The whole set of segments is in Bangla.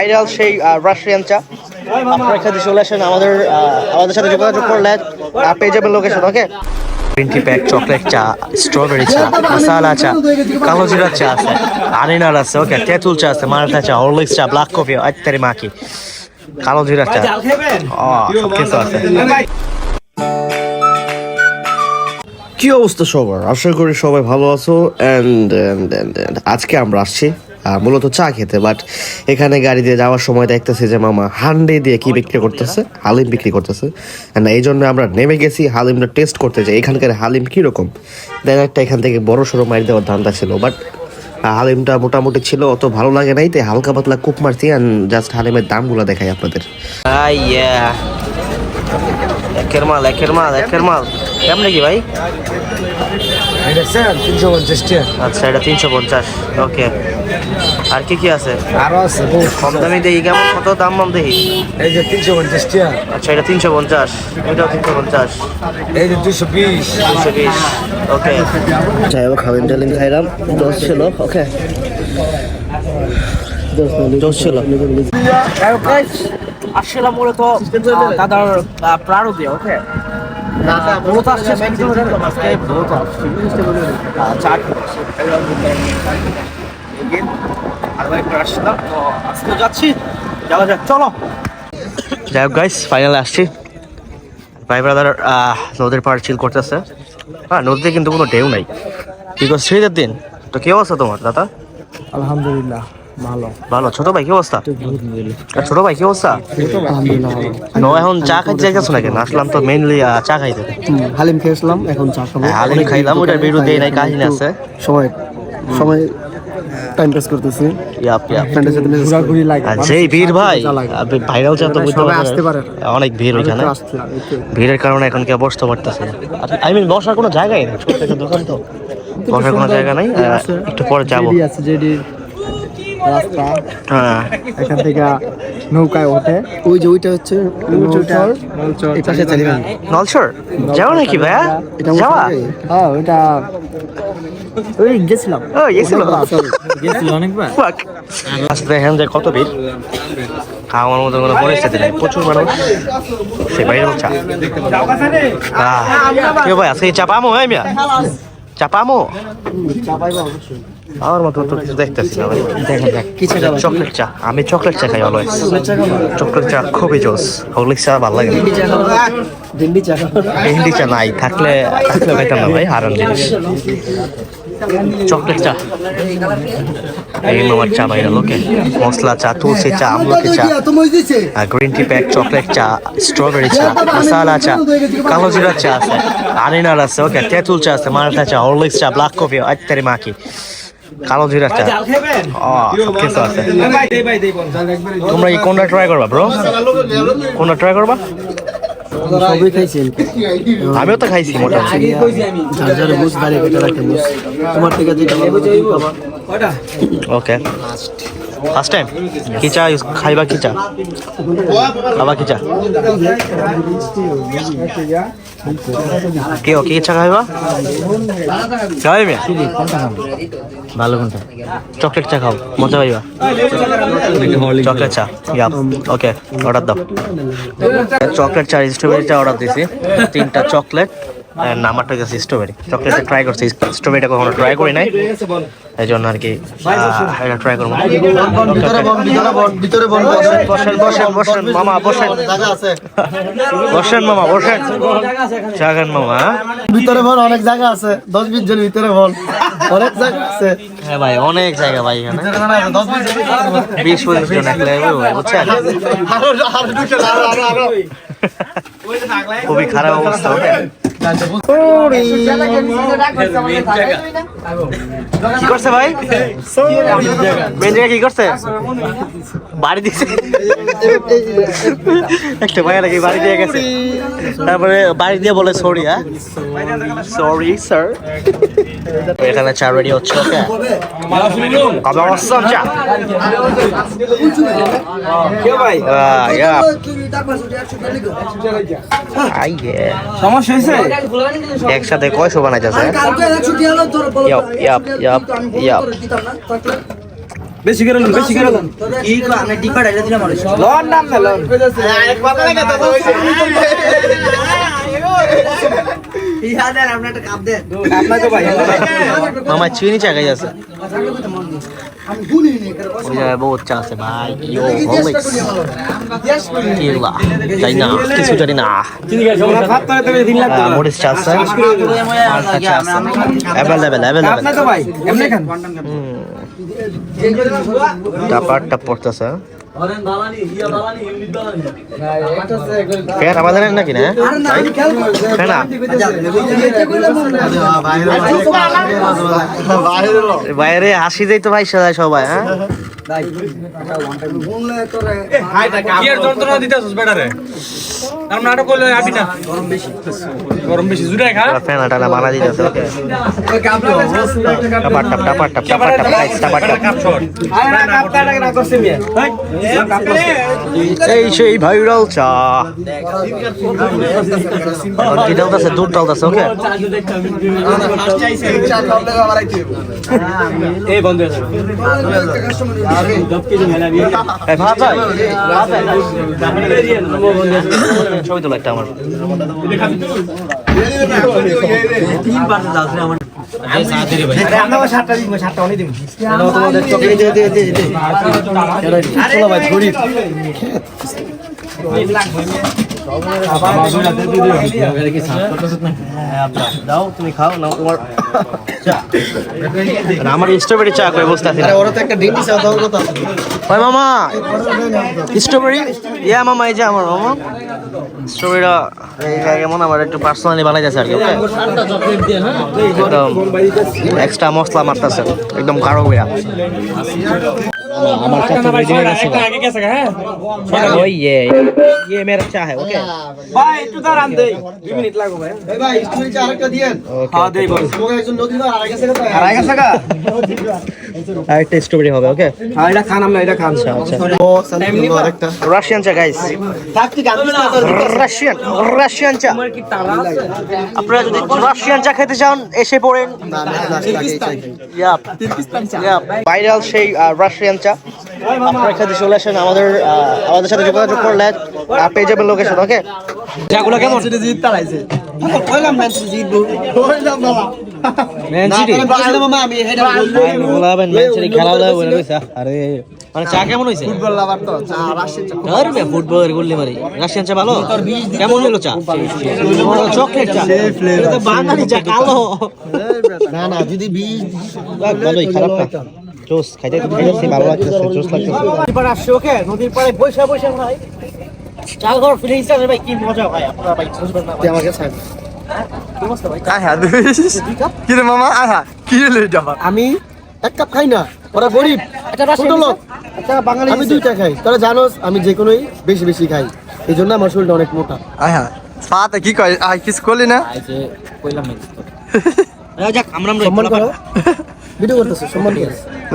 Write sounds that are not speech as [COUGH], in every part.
ভাইরাল সেই রাশিয়ান চা। আপনারা এখানে চলে আসেন আমাদের আমাদের সাথে যোগাযোগ করলে পেয়ে যাবেন location okay green tea pack chocolate চা স্ট্রবেরি চা মশালা চা কালো জিরা চা আছে আনিনার আছে ওকে তেঁতুল চা আছে মারাঠা চা হরলিক্স চা ব্ল্যাক কফি ইত্যাদি মাখি কালো জিরা চা। ও সব কিছু আছে। কি অবস্থা সবার? আশা করি সবাই ভালো আছো অ্যান্ড অ্যান্ড আজকে আমরা আসছি মূলত চা খেতে বাট এখানে গাড়ি দিয়ে যাওয়ার সময় দেখতেছি যে মামা হান্ডি দিয়ে কি বিক্রি করতেছে? হালিম বিক্রি করতেছে। এই জন্য আমরা নেমে গেছি হালিমটা টেস্ট করতে যাই। এখানকার হালিম কীরকম? দেন একটা এখান থেকে বড় সড়ো মারি দেওয়ার ধান্দা ছিল বাট হালিমটা মোটামুটি ছিল অত ভালো লাগে নাই। তাই হালকা পাতলা কুপ মারছি অ্যান্ড জাস্ট হালিমের দামগুলো দেখাই আপনাদের। একের মাল একের মাল একের মাল। কেমন কি ভাই? এটা স্যার তিনশো পঞ্চাশ আচ্ছা এটা তিনশো পঞ্চাশ। ওকে আর কি কি আছে আরও আছে কম দামি দেখি কেমন কত দাম মাম দেখি এই যে তিনশো পঞ্চাশ টাকা আচ্ছা এটা তিনশো পঞ্চাশ এটাও তিনশো পঞ্চাশ এই যে দুশো বিশ দুশো বিশ ওকে যাই হোক হালিম টালিম খাইলাম দোষ ছিল ওকে ছিল আসছিলাম মূলত দাদার ওকে আসছে একবার আসছিলাম তো আজকে যাচ্ছি যাওয়া যাক চলো। যাই হোক গাইস ফাইনালে আসছি। ভাই ব্রাদার নদীর পাড় চিল করতেছে। হ্যাঁ নদীতে কিন্তু কোনো ঢেউ নাই। বিকজ শীতের দিন। তো কি অবস্থা তোমার দাদা? আলহামদুলিল্লাহ ভালো। ভালো। ছোট ভাই কি অবস্থা? আর ছোট ভাই কি অবস্থা? নো এখন চা খাইতে যাইতেছো নাকি? আসলাম তো মেইনলি চা খাইতে। হালিম খেয়েছিলাম এখন চা খাব। হ্যাঁ, হালিম খাইলাম ওটার বিরুদ্ধে নাই কাহিনী আছে। সময় সময় টাইম পাস করতেছি। ইয়াপ ইয়াপ ফ্রেন্ডের সাথে ঘোরাঘুরি লাগে আর যেই ভিড় ভাই আপনি। ভাইরাল চা তো বুঝতে সবাই আসতে পারে। অনেক ভিড় ওইখানে। ভিড়ের কারণে এখন কেউ বসতে পারতেছে আই মিন বসার কোনো জায়গাই নেই ছোট একটা দোকান তো। বসার কোনো জায়গা নাই একটু পরে যাব। জেডি আছে জেডি রাস্তা। হ্যাঁ। এখান থেকে নৌকায় ওঠে। ওই যে ওইটা হচ্ছে নলচর? যাও নাকি ভাইয়া? এটা যাওয়া? হ্যাঁ ওইটা ওই গেছিলাম। ও গেছিল? অনেকবার দেখেন যে কত ভিড়। খাওয়ার মতো কোনো পরিস্থিতি নেই। প্রচুর মানুষ। সে বাইরে চা। কেউ ভাই আজকে চা পামো হ্যাঁ মিয়া? চা পামো আমার মতো তো কিছু দেখতেছি না চকলেট চা। আমি চকলেট চা খাই অলওয়েজ চকলেট চা খুবই জোস। হরলিক্স চা ভালো লাগে ভেন্ডি চা ভেন্ডি চা নাই। থাকলে থাকলে খাইতাম না ভাই হারাম জিনিস চকলেট চা। এই মামার চা বাইরে লোকে মশলা চা, তুলসী চা, আমলকি চা গ্রিন টি প্যাক, চকলেট চা, স্ট্রবেরি চা, মশালা চা, কালো জিরা চা আছে আনিনার আছে, ওকে? তেঁতুল চা আছে মারাঠা চা, হরলিক্স চা, ব্ল্যাক কফি ইত্যাদি মাখি, কালো জিরা চা। ও সব কিছু আছে। তোমরা কি কোনটা ট্রাই করবা ব্রো কোনটা ট্রাই করবা? সবই আমিও তো খাইছি মোটামুটি। যার যার বুঝ দাঁড়িয়ে কেটে রাখে বুঝ। তোমার থেকে যেটা। ওকে। ফার্স্ট টাইম কি চা খাইবা কি চা খাবা কি চা কে কি চা খাইবা খাই মিয়া ভালো কোনটা চকলেট চা খাও মজা পাইবা চকলেট চা ইয়াপ ওকে অর্ডার দাও চকলেট চা স্ট্রবেরি চা অর্ডার দিছি তিনটা চকলেট নামারটা গেছে স্ট্রবেরি চকলেটটা ট্রাই করছি। স্ট্রবেরিটা কখনো ট্রাই করি নাই। এই জন্য আর কি এটা ট্রাই করব। বসেন বসেন বসেন মামা বসেন। বসেন মামা বসেন। চা মামা। হ্যাঁ? ভিতরে বল অনেক জায়গা আছে। দশ বিশ জন ভিতরে বল। অনেক জায়গা আছে। হ্যাঁ ভাই অনেক জায়গা ভাই এখানে। বিশ পঁচিশ জন একলা বুঝছেন? খুবই খারাপ অবস্থা কি করছে ভাই মেন জায়গা কি করছে বাড়ি দিছে একটা ভাই নাকি বাড়ি দিয়ে গেছে তারপরে বাড়ি দিয়ে বলে সরি হ্যাঁ সরি স্যার এখানে চা রেডি হচ্ছে ওকে কবে অবস্থা চা. সমস্যা হয়েছে একসাথে কয়শো বানাইতেছে? বেশি করে লন বেশি করে লন কি কো আমি ডিপা ডাইলে দিলাম লন নাম না লন। ইহা দেন আপনি একটা কাপ দেন। আপনাকে ভাই মামা চিনি চাকাই আছে ওই বহুত চা আছে ভাই ইয়ো কেলা তাই না কিছু জানি না। মরিচ চা আছে। মালটা চা আছে অ্যাভেলেবেল অ্যাভেলেবেল পড়তেছে। ফ্যান আমাদের নাকি না বাইরে হাসি দেই তো ভাই সবাই সবাই হ্যাঁ আর যন্ত্রণা দিতেছিস বেটারে আর নাটক করলে আবি না গরম বেশি গরম বেশি খা। টানা দিতেছে। ওকে টাপ টাপ টাপ টাপ এই সেই ভাইরাল চা। কি ডালতেছে দুধ ডালতেছে ওকে? এই বন্ধ ছবি তোলা একটা আমার। আরে আমরা সাতটা দিব সাতটা আমার স্ট্রবেরি চা কই বসতে আছি ওরা তো একটা ডিম দিছে দাও কথা ওই মামা স্ট্রবেরি ইয়া মামা এই যে আমার মামা মনে একদম এক্সট্রা মশলা মারতেছে একদম আমার চাচা রেডি হয়ে গেছে আগে গেছে হ্যাঁ ওই ये ये मेरा चाह है ओके ভাই একটু দাঁড়ান দেই 2 মিনিট লাগবে ভাই এই ভাই স্টুডেন্ট আরেকটা দিয়েন হ্যাঁ দেই বল তোমাকে একজন নদী দাও আর গেছে কথা আর আগে থাকা আর একটা স্ট্রবেরি হবে ওকে হ্যাঁ এটা খান আমরা এটা খান আচ্ছা ও সামনে আরেকটা রাশিয়ান চা গাইস থাকতি গান দিস না তোর রাশিয়ান রাশিয়ান চা আপনারা যদি রাশিয়ান চা খেতে চান এসে পড়েন ইয়াপ ইয়াপ ভাইরাল সেই আহ, রাশিয়ান চা। আপনারা খেতে চলে আসেন আমাদের আমাদের সাথে যোগাযোগ করলে পেয়ে যাবেন লোকেশন ওকে চাগুলো কেমন? জিত তালাইছে কইলাম ম্যান সিটি জিতবো কইলাম বাবা। ম্যান সিটি আমি বলছিলাম মামা আমি হেডা বলব ম্যান সিটি খেলা হলে বলে কইছা আরে মানে চা কেমন হইছে? ফুটবল লাভার তো চা রাশিয়ান চা। ধরবে ফুটবলের গোল্লি মারি রাশিয়ান চা ভালো? কেমন হলো চা? চকলেট চা। এটা বাঙালি চা কালো। না না যদি বীজ ভালোই খারাপ না। জোস খাইতে খাইতেছি ভালো লাগতেছে জোস লাগতেছে। নদীর পাড়ে আসছে ওকে নদীর পাড়ে বৈশা বৈশা ভাই। চা ঘর ফিলিংস আছে ভাই কি মজা ভাই আপনারা ভাই বুঝবেন না তুই আমাকে ছাড়। কিরে মামা? আহা কি হলো আমি এক কাপ খাই না ওরা গরিব। একটা ছোট লোক। বাঙালি আমি দুইটা খাই। তোরা জানোস আমি যে কোনোই বেশি বেশি খাই। এই জন্য আমার শরীরটা অনেক মোটা। আহা পাতে কি কয়? আহ কিছু করলি না? যাক আমরা আমরা সম্মান করো। ভিডিও করতেছো সম্মান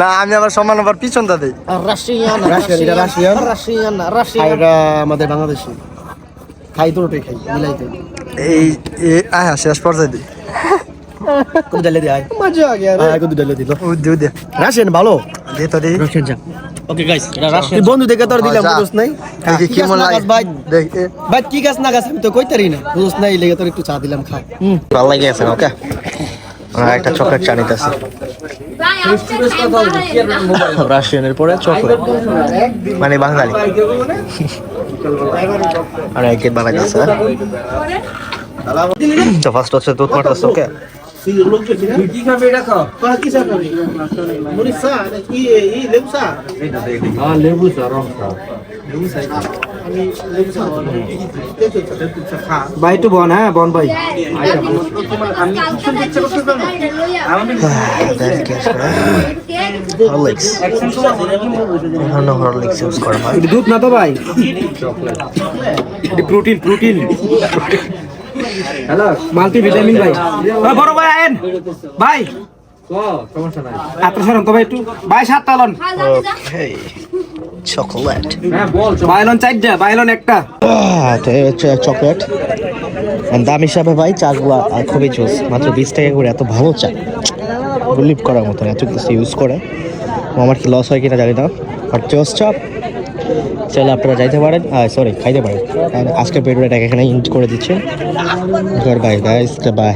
না আমি আবার সম্মান আবার পিছনটা দেই। রাশিয়ান রাশিয়ান এটা রাশিয়ান রাশিয়ান। রাশিয়ান এটা আমাদের বাংলাদেশি। খাই তো খাই মিলাইতে। এই শেষ পর্যায়ে দিই। কত ডালে দিয়ে আয়। মজা আগে আরে। কত ডালে দিল। ও দিও দে। রাশিয়ান ভালো? দে তো দিই। রাশিয়ান চা ওকে গাইস এটা রাশিয়ান। বন্ধু দেখে তোর দিলাম আচ্ছা। বুঝছ নাই? দেখি কি গাছ কেমন লাগে ভাই? দেখ ভাই কি গাছ না গাছ আমি তো কইতারি না। বুঝছ নাই লেগে তোর একটু চা দিলাম খা। ভালো লাগে আছে ওকে? একটা চকলেট চা নিতেছি রাশিয়ানের পরে চকলেট মানে বাঙালি। [LAUGHS] আর এক বানাই যাচ্ছে তো ফার্স্ট হচ্ছে দুধ ওকে খাও? ভাই একটু বন হ্যাঁ বন ভাই। হয় দুধ না তো ভাই? প্রোটিন প্রোটিন হ্যালো মাল্টিভিটামিন ভাই। ওই বড় ভাই আয়েন। ভাই। আপনার সরম তো ভাই একটু। ভাই সাতটা লন। ওকে চকলেট। বাইলন চারটা বাইলন একটা। তো এই হচ্ছে চকলেট দাম হিসাবে ভাই চাগুলা খুবই চুজ মাত্র বিশ টাকা করে এত ভালো চা। বিলিভ করার মতন এত কিছু ইউজ করে। আমার কি লস হয় কিনা জানি না। বাট জোস চপ। চাইলে আপনারা যাইতে পারেন। সরি খাইতে পারেন। আজকের ভিডিওটা এখানে ইন্ট করে দিচ্ছে। Bye guys bye